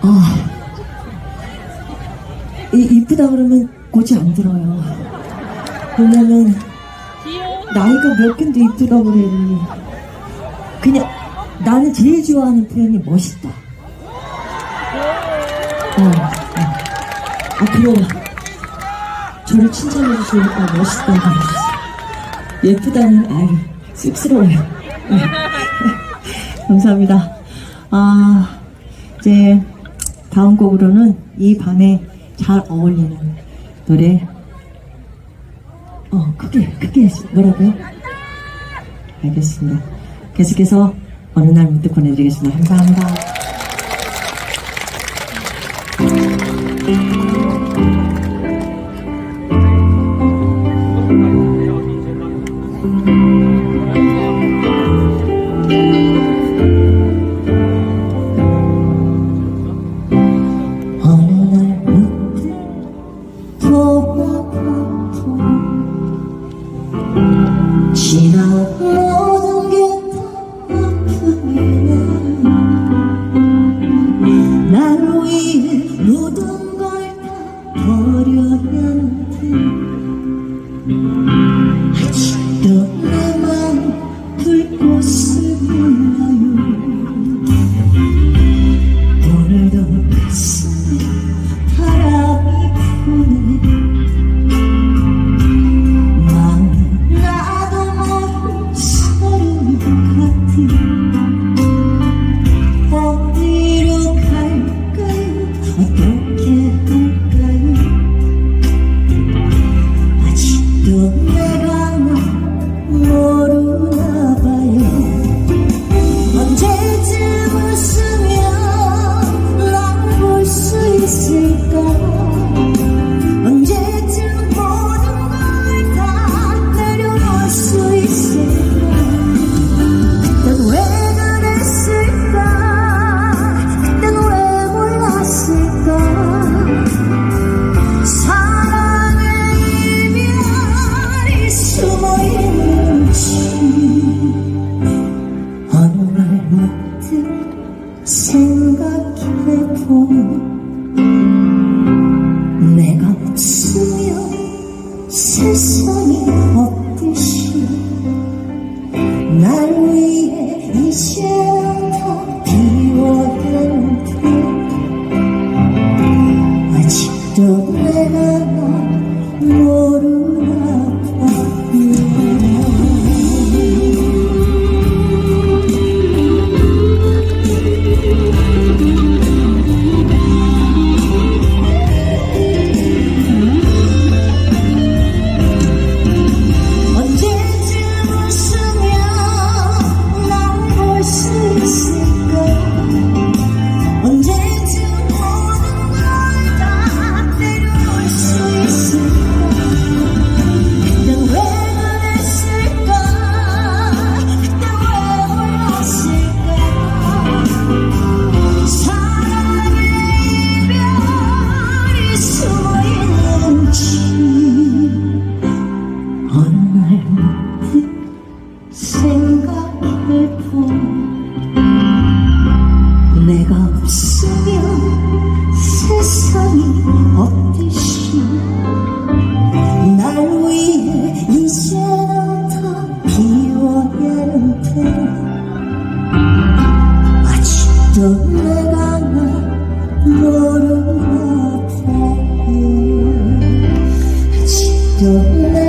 아, 이, 이쁘다 그러면 고지 안 들어요. 왜냐면, 나이가 몇 갠데 이쁘다 그래. 그냥, 나는 제일 좋아하는 표현이 멋있다. 어, 어. 아, 그래요. 저를 칭찬해주시니까 해주세요. 예쁘다는, 아유, 쑥스러워요. 네. 감사합니다. 아, 이제 다음 곡으로는 이 밤에 잘 어울리는 노래. 어, 크게, 크게 뭐라고요? 알겠습니다. 계속해서 어느 날 문득 보내드리겠습니다. 감사합니다. 생각해 보면 내가 없으면 세상 없으면 세상이 없듯이 날 위해 이제는 다 비워야 하는데 아직도 내가 날 모르나 봐요 아직도 내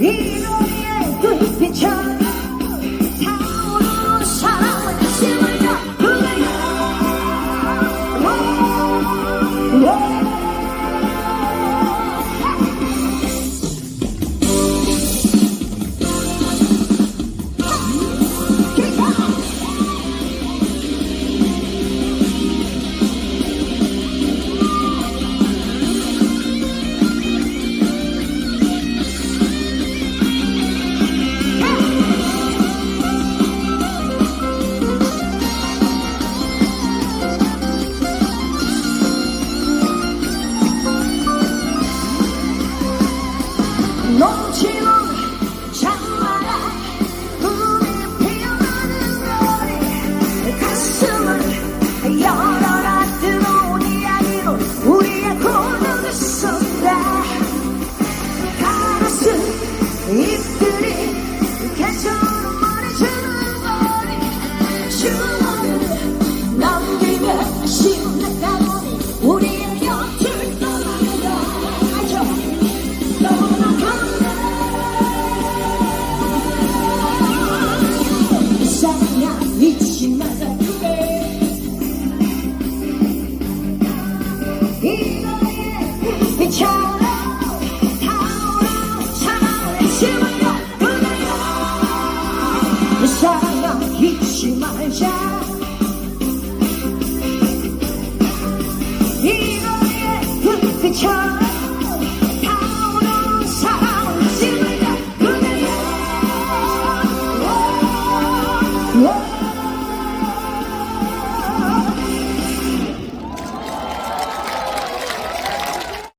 이 隆起了。